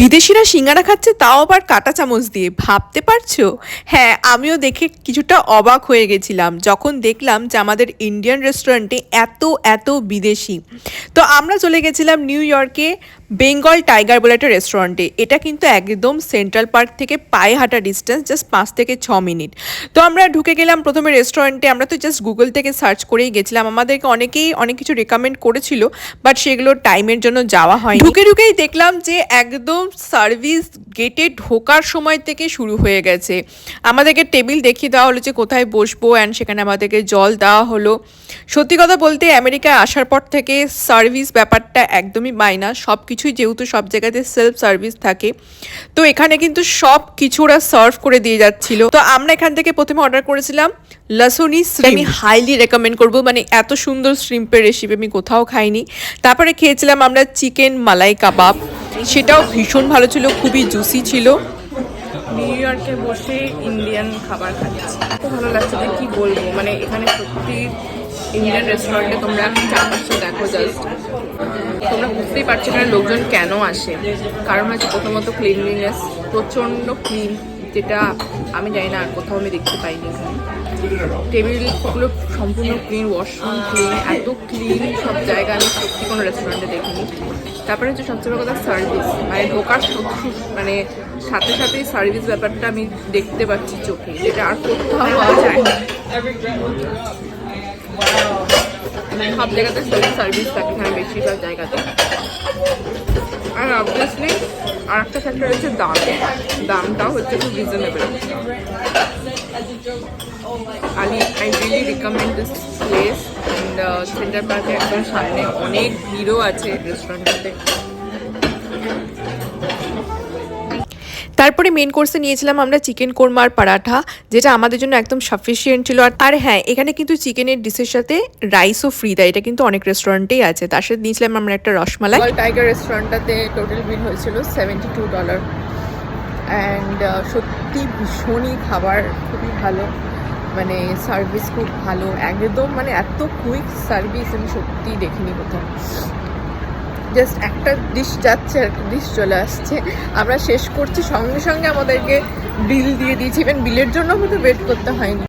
বিদেশিরা সিঙ্গারা খাচ্ছে, তাও আবার কাঁটা চামচ দিয়ে। ভাবতে পারছ? হ্যাঁ আমিও দেখে কিছুটা অবাক হয়ে গেছিলাম, যখন দেখলাম যে আমাদের ইন্ডিয়ান রেস্টুরেন্টে এত এত বিদেশি। তো আমরা চলে গেছিলাম নিউ ইয়র্কে বেঙ্গল টাইগার বলে একটা রেস্টুরেন্টে। এটা কিন্তু একদম সেন্ট্রাল পার্ক থেকে পায়ে হাঁটা ডিস্টেন্স, জাস্ট পাঁচ থেকে ছ মিনিট। তো আমরা ঢুকে গেলাম প্রথমে রেস্টুরেন্টে, আমরা তো জাস্ট গুগল থেকে সার্চ করেই গেছিলাম। আমাদেরকে অনেকেই অনেক কিছু রেকমেন্ড করেছিল, বাট সেগুলো টাইমের জন্য যাওয়া হয় ঢুকে ঢুকেই দেখলাম যে একদম সার্ভিস গেটে ঢোকার সময় থেকে শুরু হয়ে গেছে। আমাদেরকে টেবিল দেখিয়ে দেওয়া হলো যে কোথায় বসবো অ্যান্ড সেখানে আমাদেরকে জল দেওয়া হলো। সত্যি কথা বলতে আমেরিকায় আসার পর থেকে সার্ভিস ব্যাপারটা একদমই মাইনা। সব কিছুই যেহেতু সব জায়গাতে সেলফ সার্ভিস থাকে। তো এখানে কিন্তু সব কিছু ওরা সার্ভ করে দিয়ে যাচ্ছিল। তো আমরা এখান থেকে প্রথমে অর্ডার করেছিলাম লাসুনি আমি হাইলি রেকমেন্ড করব। মানে এত সুন্দর শ্রিম্পের রেসিপি আমি কোথাও খাইনি। তারপরে খেয়েছিলাম আমরা চিকেন মালাই কাবাব সেটাও ভীষণ ভালো ছিল, খুবই জুসি ছিল। নিউ ইয়র্কে বসে ইন্ডিয়ান খাবার খাচ্ছি। এত ভালো লাগছে যে কি বলব মানে এখানে সত্যি ইন্ডিয়ান রেস্টুরেন্টে তোমরা যা পাচ্ছ দেখো জাস্ট তোমরা বুঝতেই পারছ এখানে লোকজন কেন আসে। কারণ হচ্ছে প্রথমত ক্লিনলিনেস প্রচণ্ড ক্লিন যেটা আমি জানি না, আর কোথাও আমি দেখতে পাইনি। টেবিলগুলো সম্পূর্ণ ক্লিন ওয়াশরুম ক্লিন এত ক্লিন সব জায়গা আমি সত্যি কোনো রেস্টুরেন্টে দেখিনি। তারপরে হচ্ছে সবচেয়ে বড় কথা সার্ভিস মানে ঢোকার মানে সাথে সাথেই সার্ভিস ব্যাপারটা আমি দেখতে পাচ্ছি চোখে, যেটা আর কোথাও পাওয়া যায় সব জায়গাতে সার্ভিস থাকে এখানে বেশিরভাগ জায়গাতে। আর অবভিয়াসলি আর একটা ফ্যাক্টর হচ্ছে দাম। দামটাও হচ্ছে খুব reasonable I'll really recommend this place and centre পার্কের একদম সামনে অনেক ভিড়ও আছে রেস্টুরেন্টটাতে তারপরে মেন কোর্সে নিয়েছিলাম আমরা চিকেন কোরমার পরাঠা যেটা আমাদের জন্য একদম সাফিসিয়েন্ট ছিল। আর আর হ্যাঁ এখানে কিন্তু চিকেনের ডিশের সাথে রাইসও ফ্রি দেয় এটা কিন্তু অনেক রেস্টুরেন্টেই আছে। তার সাথে নিয়েছিলাম আমরা একটা রসমালাই। টাইগার রেস্টুরেন্টটাতে টোটাল বিল হয়েছিল সেভেন্টি টু ডলার অ্যান্ড সত্যি ভীষণই খাবার খুবই ভালো। মানে সার্ভিস খুব ভালো, একদম মানে এত কুইক সার্ভিস আমি সত্যিই দেখিনি কোথাও। জাস্ট একটা ডিশ যাচ্ছে আর একটা ডিশ চলে আসছে। আমরা শেষ করছি, সঙ্গে সঙ্গে আমাদেরকে বিল দিয়ে দিয়েছি। ইভেন বিলের জন্য কিন্তু ওয়েট করতে হয়নি।